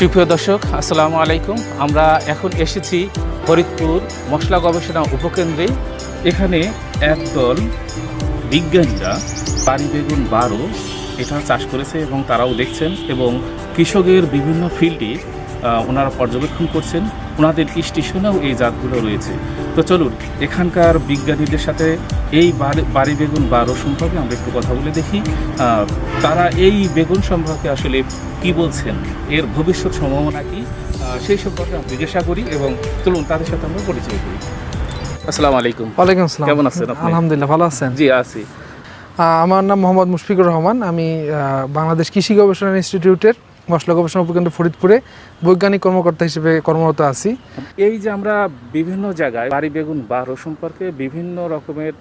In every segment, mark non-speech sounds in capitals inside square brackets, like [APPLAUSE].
সুপ্রিয় দর্শক, আসসালামু আলাইকুম। আমরা এখন এসেছি ফরিদপুর মশলা গবেষণা উপকেন্দ্রে। এখানে একদল বিজ্ঞানীরা বাড়ি বেগুন বারো এটা চাষ করেছে এবং তারাও দেখছেন এবং কৃষকের বিভিন্ন ফিল্ডে ওনারা পর্যবেক্ষণ করছেন। ওনাদের স্টেশনেও এই জাতগুলো রয়েছে। তো চলুন এখানকার বিজ্ঞানীদের সাথে এই বাড়ি বেগুন বারো সম্পর্কে আমরা একটু কথা বলে দেখি। তারা এই বেগুন সম্পর্কে আসলে কি বলছেন? এর ভবিষ্যৎ সম্ভাবনা কি? সেই সম্পর্কে আমরা জিজ্ঞাসা করি এবং চলুন তাদের সাথে আমরা পরিচয় করি। আসসালামু আলাইকুম। ওয়ালাইকুম আসসালাম। কেমন আছেন আপনি? আলহামদুলিল্লাহ ভালো আছেন? জি আছি। আমার নাম মোহাম্মদ মুশফিকুর রহমান। আমি বাংলাদেশ কৃষি গবেষণা ইনস্টিটিউটের মশলা গবেষণা উপকেন্দ্র ফরিদপুরে বৈজ্ঞানিক কর্মকর্তা হিসেবে কর্মরত আছি। এই যে আমরা বিভিন্ন জায়গায় বাড়ি বেগুন বারো সম্পর্কে বিভিন্ন রকমের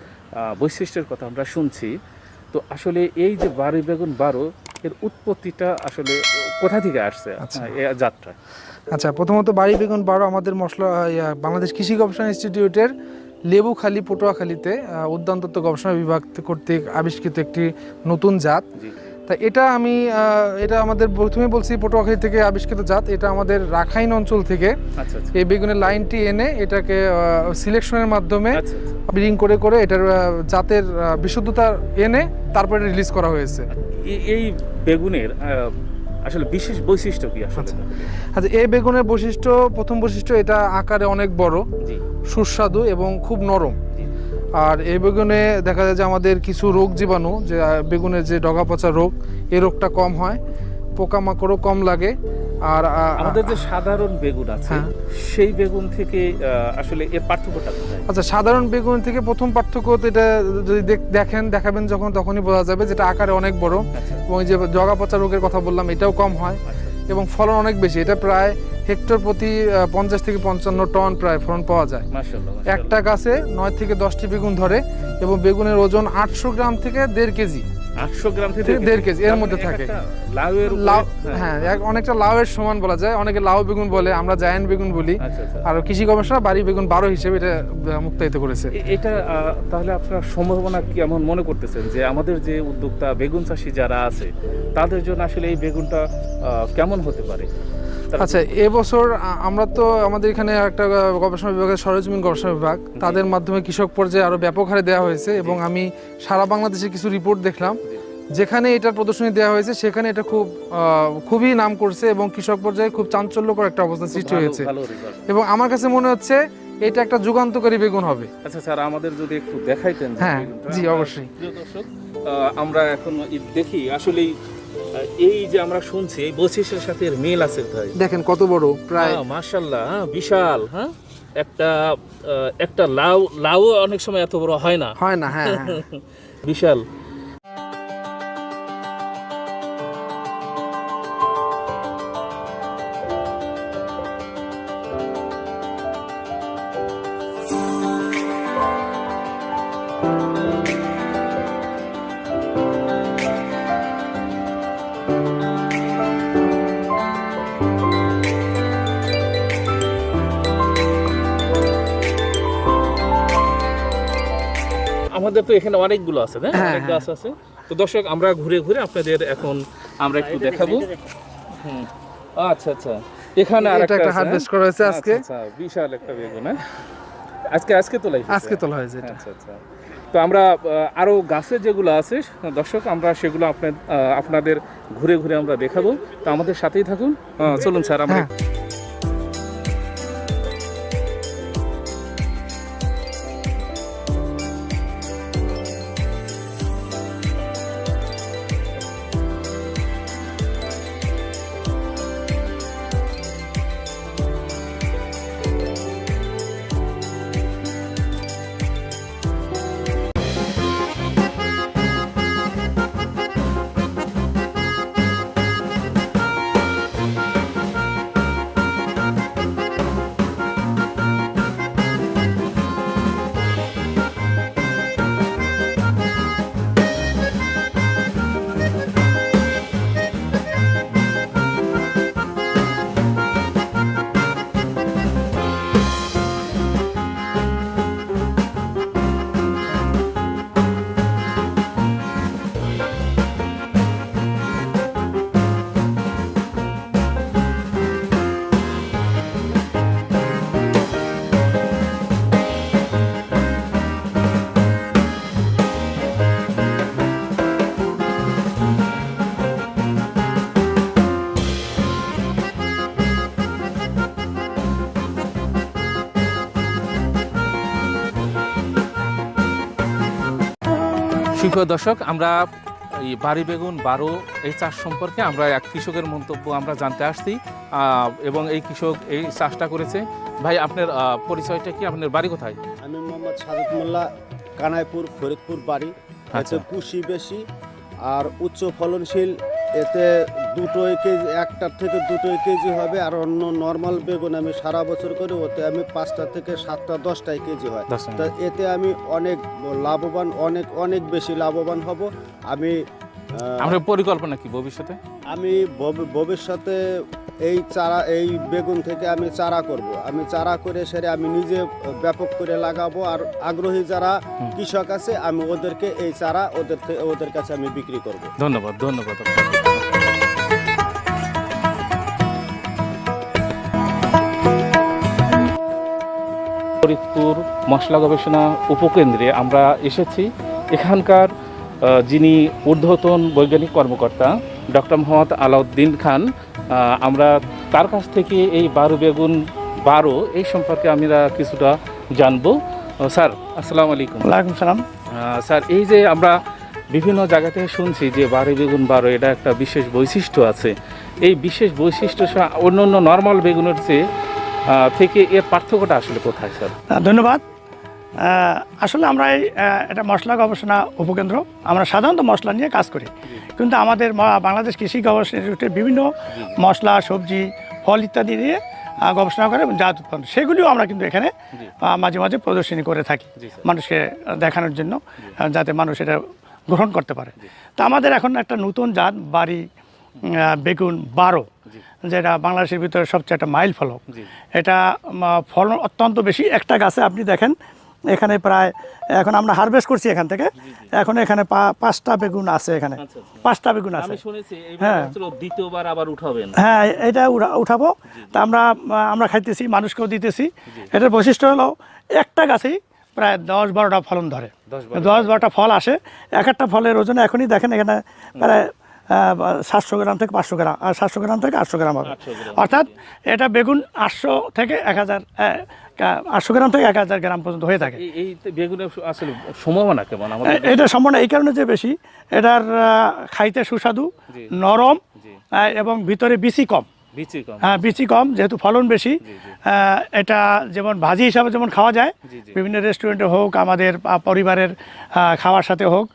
বৈশিষ্ট্যের কথা আমরা শুনছি তো আসলে এই যে বাড়ি বেগুন বারো এর উৎপত্তিটা আসলে কোথা থেকে আসছে? আচ্ছা। যাত্রা আচ্ছা প্রথমত বাড়ি বেগুন বারো আমাদের মশলা বাংলাদেশ কৃষি গবেষণা ইনস্টিটিউটের লেবুখালী পটুয়াখালীতে আহ, উদ্যান তত্ত্ব গবেষণা বিভাগ কর্তৃক আবিষ্কৃত একটি নতুন জাত। জি। তা এটা আমি এটা আমাদের প্রথমে বলছি পটুয়াখালী থেকে আবিষ্কৃত জাত। এটা আমাদের রাখাইন অঞ্চল থেকে। আচ্ছা আচ্ছা। এই বেগুনের লাইনটি এনে এটাকে সিলেকশনের মাধ্যমে আচ্ছা। ব্রিডিং করে করে এটার জাতের বিশুদ্ধতা এনে তারপরে রিলিজ করা হয়েছে। এই- বেগুনের আসলে বিশেষ বৈশিষ্ট্য কি আসলে? আচ্ছা। এই বেগুনের বৈশিষ্ট্য প্রথম বৈশিষ্ট্য এটা আকারে অনেক বড় সুস্বাদু এবং খুব নরম। আর এই বেগুনে দেখা যায় যে আমাদের কিছু রোগ জীবাণু যে বেগুনের যে ডগা পচা রোগ এই রোগটা কম হয় পোকামাকড়ও কম লাগে আর আমাদের যে সাধারণ বেগুন আছে হ্যাঁ। সেই বেগুন থেকে আসলে এর পার্থক্যটা আচ্ছা সাধারণ বেগুন থেকে প্রথম পার্থক্য তো এটা যদি দেখ- দেখেন দেখাবেন যখন তখনই বোঝা যাবে যেটা আকারে অনেক বড়। আচ্ছা। এবং যে জগা পচা রোগের কথা বললাম এটাও কম হয়। আচ্ছা। এবং ফলন অনেক বেশি এটা প্রায় হেক্টর প্রতি পঞ্চাশ থেকে পঞ্চান্ন টন প্রায় ফলন পাওয়া যায়। একটা গাছে নয় থেকে দশটি বেগুন ধরে এবং বেগুনের ওজন আটশো গ্রাম থেকে দেড় কেজি। 800 গ্রাম থেকে থেকে দেড় কেজি, এর মধ্যে মানে থাকে। একটা লাউয়ের লাউ হ্যাঁ এক- অনেকটা লাউয়ের সমান বলা যায়। অনেকে লাউ বেগুন বলে আমরা জায়ান্ট বেগুন বলি। আচ্ছা আচ্ছা। আর কৃষি গবেষণা বাড়ি বেগুন বারো হিসেবে এটা মুক্তায়িত করেছে। এটা তাহলে আপনার সম্ভাবনা কেমন মনে করতেছেন যে আমাদের যে উদ্যোক্তা বেগুন চাষি যারা আছে তাদের জন্য আসলে এই বেগুনটা কেমন হতে পারে? আচ্ছা এবছর আমরা তো আমাদের এখানে একটা গবেষণা বিভাগের সরজমিন গবেষণা বিভাগ। তাদের মাধ্যমে কৃষক পর্যায়ে আরও ব্যাপক হারে দেওয়া হয়েছে এবং আমি সারা বাংলাদেশে কিছু রিপোর্ট দেখলাম। যেখানে এটার প্রদর্শনী দেওয়া হয়েছে সেখানে এটা খুব খুবই নাম করছে এবং কৃষক পর্যায়ে খুব চাঞ্চল্যকর একটা অবস্থা সৃষ্টি হয়েছে। এবং আমার কাছে মনে হচ্ছে এটা একটা যুগান্তকারী বেগুন হবে। আচ্ছা স্যার আমাদের যদি একটু দেখাইতেন হ্যাঁ, জি, অবশ্যই। প্রিয় দর্শক আমরা এখন দেখি। আসলে এই যে আমরা শুনছি এই বৈশিষ্ট্যের সাথে এর মিল আছে ভাই দেখেন কত বড় প্রায় মাশাল্লাহ হ্যাঁ, বিশাল হ্যাঁ? একটা আহ, একটা লাউ লাউ অনেক সময় এত বড় হয় না। হয় না হ্যাঁ হ্যাঁ। [LAUGHS] বিশাল। আমাদের তো এখানে অনেকগুলো আছে না? হ্যাঁ, অনেক হ্যাঁ। গাছ আছে। তো দর্শক আমরা ঘুরে ঘুরে আপনাদের এখন আমরা একটু দেখাবো। হুম। আচ্ছা আচ্ছা। এখানে আর এটা একটা হারভেস্ট করা হয়েছে আজকে। আচ্ছা বিশাল একটা বেগুন হ্যাঁ? আজকে আজকে তোলাই হয়েছে? আজকে তোলা হয়েছে আচ্ছা আচ্ছা। তো আমরা আরও গাছের যেগুলো আছে দর্শক আমরা সেগুলো আপনার আপনাদের ঘুরে ঘুরে আমরা দেখাবো। তো আমাদের সাথেই থাকুন। চলুন স্যার আমরা সুপ্রিয় দর্শক আমরা এই বাড়ি বেগুন বারো এই চাষ সম্পর্কে আমরা এক কৃষকের মন্তব্য আমরা জানতে আসছি এবং এই কৃষক এই চাষটা করেছে। ভাই আপনার পরিচয়টা কি? আপনার বাড়ি কোথায়? আমি মোহাম্মদ সাদত মোল্লা কানাইপুর ফরিদপুর বাড়ি। আছে কুশি বেশি আর উচ্চ ফলনশীল এতে দুটোই কেজি একটার থেকে দুটোই কেজি হবে আর অন্য নর্মাল বেগুন আমি সারা বছর করি ওতে আমি পাঁচটা থেকে সাতটা দশটাই কেজি হয়। তা এতে আমি অনেক লাভবান অনেক অনেক বেশি লাভবান হব। আমি আপনার পরিকল্পনা কি ভবিষ্যতে? আমি ভবিষ্যতে এই চারা এই বেগুন থেকে আমি চারা করব। আমি চারা করে সেরে আমি নিজে ব্যাপক করে লাগাবো আর আগ্রহী যারা কৃষক আছে আমি ওদেরকে এই চারা ওদের ওদের কাছে আমি বিক্রি করব। ধন্যবাদ ধন্যবাদ ফরিদপুর মশলা গবেষণা উপকেন্দ্রে আমরা এসেছি। এখানকার যিনি ঊর্ধ্বতন বৈজ্ঞানিক কর্মকর্তা ডক্টর মোহাম্মদ আলাউদ্দিন খান আমরা তার কাছ থেকে এই বারো বেগুন বারো এই সম্পর্কে আমরা কিছুটা জানব। স্যার আসসালামু আলাইকুম। ওয়ালাইকুম সালাম। স্যার এই যে আমরা বিভিন্ন জায়গা থেকে শুনছি যে বারো বেগুন বারো এটা একটা বিশেষ বৈশিষ্ট্য আছে। এই বিশেষ বৈশিষ্ট্য অন্য অন্য নর্মাল বেগুনের চেয়ে থেকে এর পার্থক্যটা আসলে কোথায় স্যার? ধন্যবাদ। আসলে আমরা এই এটা মশলা গবেষণা উপকেন্দ্র। আমরা সাধারণত মশলা নিয়ে কাজ করি। কিন্তু আমাদের বাংলাদেশ কৃষি গবেষণা ইনস্টিটিউটে বিভিন্ন মশলা সবজি ফল ইত্যাদি নিয়ে গবেষণা করে এবং জাত উৎপন্ন সেগুলিও আমরা কিন্তু এখানে মাঝে মাঝে প্রদর্শনী করে থাকি মানুষকে দেখানোর জন্য যাতে মানুষ এটা গ্রহণ করতে পারে। তা আমাদের এখন একটা নতুন জাত বাড়ি বেগুন বারো। যেটা বাংলাদেশের ভিতরে সবচেয়ে একটা মাইল ফলক। এটা ফলন অত্যন্ত বেশি। একটা গাছে আপনি দেখেন এখানে প্রায় এখন আমরা হারভেস্ট করছি এখান থেকে। এখন এখানে পাঁচটা বেগুন আছে এখানে। আচ্ছা আচ্ছা। পাঁচটা বেগুন আছে। হ্যাঁ। দ্বিতীয়বার আবার উঠাবেন। হ্যাঁ এটা উঠাবো। তা আমরা আমরা খাইতেছি মানুষকেও দিতেছি। এটার বৈশিষ্ট্য হলো একটা গাছেই প্রায় দশ বারোটা ফলন ধরে। দশ বারোটা। ফল আসে। এক একটা ফলের ওজন এখনই দেখেন এখানে প্রায় সাতশো গ্রাম থেকে পাঁচশো গ্রাম আর সাতশো গ্রাম থেকে আটশো গ্রাম হবে। অর্থাৎ এটা বেগুন আটশো থেকে এক হাজার আটশো গ্রাম থেকে এক হাজার গ্রাম পর্যন্ত হয়ে থাকে। এই বেগুনের আসলে সম্ভাবনা কেমন? এটা সম্ভাবনা এই কারণে যে বেশি এটার খাইতে সুস্বাদু নরম এবং ভিতরে বেশি কম। হ্যাঁ বিচি কম যেহেতু ফলন বেশি এটা যেমন ভাজি হিসাবে যেমন খাওয়া যায় বিভিন্ন রেস্টুরেন্টে হোক আমাদের পরিবারের খাওয়ার সাথে হোক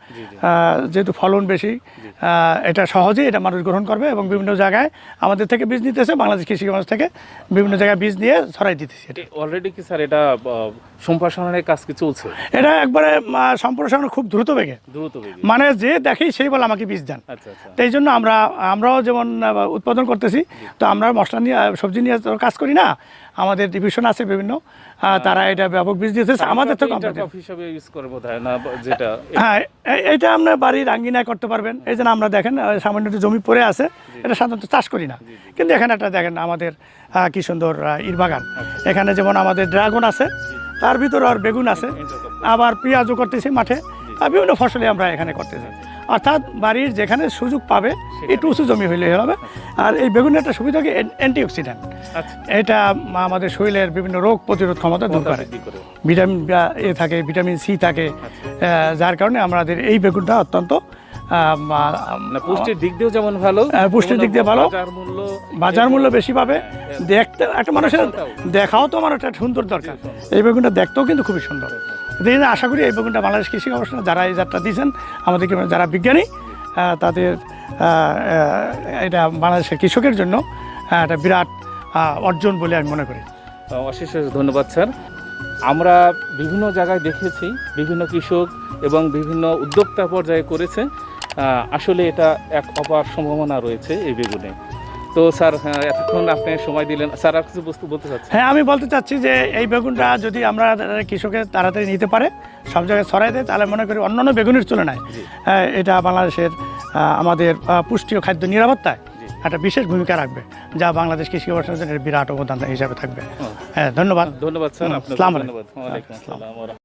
যেহেতু ফলন বেশি এটা সহজেই এটা মানুষ গ্রহণ করবে এবং বিভিন্ন জায়গায় আমাদের থেকে বীজ নিতেছে বাংলাদেশ কৃষি কাজ থেকে বিভিন্ন জায়গায় বীজ নিয়ে ছড়াই দিতেছে অলরেডি কি স্যার এটা সম্প্রসারণের কাজ কি চলছে? এটা একবারে সম্প্রসারণ খুব দ্রুত বেগে। দ্রুত মানে যে দেখি সেই বলে আমাকে বীজ দেন। আচ্ছা আচ্ছা। তো এই জন্য আমরা আমরাও যেমন উৎপাদন করতেছি তো আমরা মশলা নিয়ে সবজি নিয়ে তো কাজ করি না। আমাদের ডিভিশন আছে বিভিন্ন। তারা এটা ব্যাপক বীজ দিতেছে আমাদের তো হিসাবে ইউজ না যেটা হ্যাঁ এটা আপনার বাড়ির আঙ্গিনায় করতে পারবেন। এই জন্য আমরা দেখেন সামান্য একটু জমি পড়ে আছে এটা সাধারণত চাষ করি না। কিন্তু এখানে একটা দেখেন আমাদের কি সুন্দর ইট বাগান। এখানে যেমন আমাদের ড্রাগন আছে তার ভিতরে আর বেগুন আছে। আবার পেঁয়াজও করতেছি মাঠে। বিভিন্ন ফসলই আমরা এখানে করতে চাই অর্থাৎ বাড়ির যেখানে সুযোগ পাবে একটু উঁচু জমি হইলে হবে আর এই বেগুনের একটা সুবিধা কি অ্যান্টিঅক্সিডেন্ট আচ্ছা। এটা আমাদের শরীরের বিভিন্ন রোগ প্রতিরোধ ক্ষমতা দূর করে। ভিটামিন এ থাকে ভিটামিন সি থাকে যার কারণে আমাদের এই বেগুনটা অত্যন্ত পুষ্টির দিক দিয়েও যেমন ভালো হ্যাঁ, পুষ্টির দিক দিয়ে ভালো। বাজার মূল্য বেশি পাবে। হ্যাঁ, দেখতে একটা মানুষের দেখাও তো। আমার একটা সুন্দর দরকার। এই বেগুনটা দেখতেও কিন্তু খুবই সুন্দর। জন্য আশা করি এই বেগুনটা বাংলাদেশ কৃষি গবেষণা যারা এই যাত্রা দিয়েছেন আমাদেরকে যারা বিজ্ঞানী তাদের এটা বাংলাদেশের কৃষকের জন্য একটা বিরাট অর্জন বলে আমি মনে করি। অশেষ ধন্যবাদ, স্যার। আমরা বিভিন্ন জায়গায় দেখেছি, বিভিন্ন কৃষক এবং বিভিন্ন উদ্যোক্তা পর্যায়ে করেছে। আসলে এটা এক অপার সম্ভাবনা রয়েছে এই বেগুনে। তো স্যার এতক্ষণ আপনি সময় দিলেন। স্যার আর কিছু বস্তু বলতে চাচ্ছেন? হ্যাঁ আমি বলতে চাচ্ছি যে এই বেগুনটা যদি আমরা কৃষকের তাড়াতাড়ি নিতে পারে সব জায়গায় ছড়াই দেয় তাহলে মনে করি অন্যান্য বেগুনের তুলনায়। আহ, এটা বাংলাদেশের আমাদের পুষ্টি ও খাদ্য নিরাপত্তায় একটা বিশেষ ভূমিকা রাখবে যা বাংলাদেশ কৃষি গবেষণার জন্য বিরাট অবদান হিসাবে থাকবে। হ্যাঁ ধন্যবাদ। ধন্যবাদ স্যার। ধন্যবাদ।